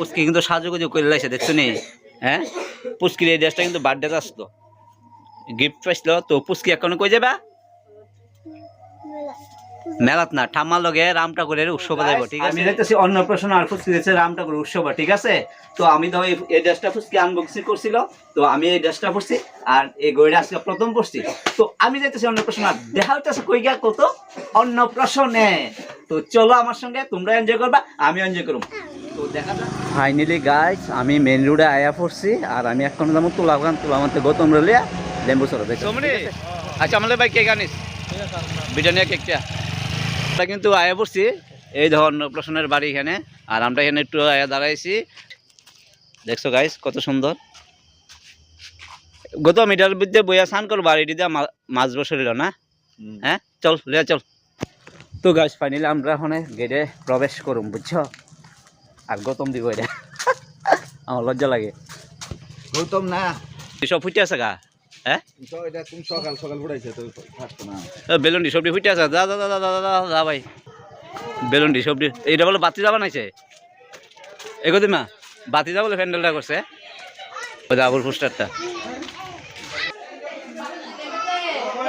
পুচকি কিন্তু সাজুগুজু করে লাইছে দেখছ নি? হ্যাঁ? পুচকির এই ড্রেসটা কিন্তু বার্থডে আসতো গিফট পাইছিল তো পুচকি এখন কই যাবা? মেলাত না ঠাম্মার লগে রাম ঠাকুরের উৎসব যাইব ঠিক আছে? আমি দেখতেছি অন্নপ্রাশন আর ফুচকি দিচ্ছে রাম ঠাকুর উৎসব ঠিক আছে? তো আমি তো এই- এই ড্রেসটা ফুচকি আনবক্সিং করছিল তো আমি এই ড্রেসটা পরছি আর এই গড়িটা আজকে প্রথম পরছি। তো আমি যাইতেছি অন্নপ্রাশন আর দেখা হইতেছে কই গা কত অন্নপ্রাশনে। তো চলো আমার সঙ্গে তোমরা এনজয় করবা আমি এনজয় করব। তো দেখা যাক। ফাইনালি গাইস আমি মেন রোডে আয়া পড়ছি আর আমি এখন যেমন তুলা গান তুলা মানতে গৌতম রলিয়া লেম্বু সর দেখো। আচ্ছা আমাদের ভাই কে গানিস? ব্রিটানিয়া কেকটা আমরা কিন্তু আয়া পড়ছি এই ধর অন্নপ্রাশনের বাড়ি এখানে আর আমরা এখানে একটু আয়া দাঁড়াইছি। দেখছ গাইস কত সুন্দর। গৌতম এটার বিদ্যে বইয়া স্নান করব আর এটি দিয়ে মাছ বসরিল না? হ্যাঁ চল লিয়া চল। তো গাছ ফাইনালি আমরা ওখানে গেটে প্রবেশ করুম বুঝছ? আর গৌতম দিব এটা। আমার লজ্জা লাগে। গৌতম না। সব ফুটে আছে গা? হ্যাঁ? সকাল সকাল তো বেলুন ফুটে আছে। ভাই। এইটা বলে বাতি যাবা নাইছে? এগোদি মা বাতি যা বলে প্যান্ডেলটা করছে। ওই যে আবুল পোস্টারটা।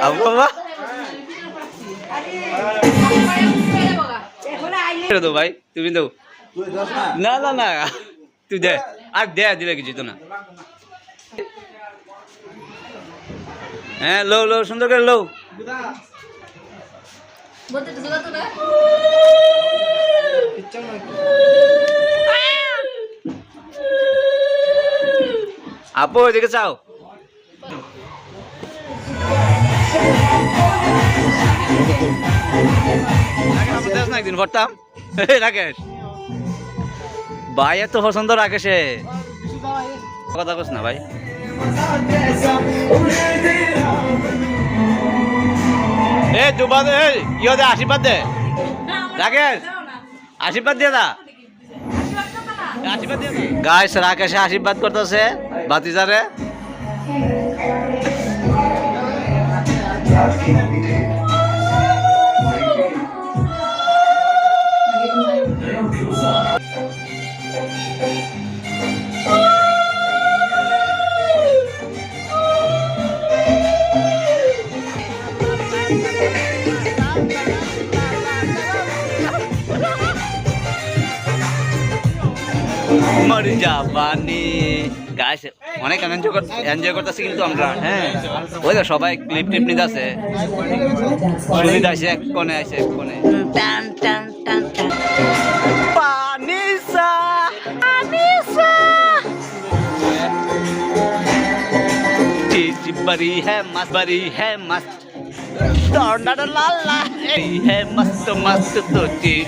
আবু বাবা। ভাই তুমি যাস না না না, তুই দে। আর দে দিলে কিছু তো না। হ্যাঁ লো লো সুন্দর করে লো আপু, এদিকে চাও রাকেশ একদিন ভরতাম। ভাই এত পছন্দ রাকেশে কথা কস না ভাই। এ দুবা দে এই, ইয়ে দে আশীর্বাদ দে। রাকেশ আশীর্বাদ দিয়ে দা। গাইস রাকেশে আশীর্বাদ করতেছে বাতিজারে মর যাবানি গাইস অনেক এনজয় এনজয় করতেছি কিন্তু আমরা হ্যাঁ। ওই তো সবাই ক্লিপ টিপ নিতে আছে সুবিধা আছে এক কোণে আছে এক কোণে। টান টান টান টান। बड़ी है मस्त बरी है मस्त लाला है मस्त मस्त तो चीज़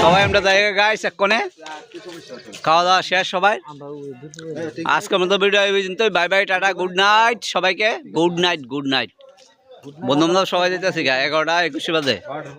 সবাই আমরা জায়গা খাওয়া দাওয়া শেষ সবাই। আজকে মতো video bye bye tata good night সবাইকে। গুড নাইট গুড নাইট বন্ধু বান্ধব সবাই যেতেছি গা এগারোটা একুশে বাজে।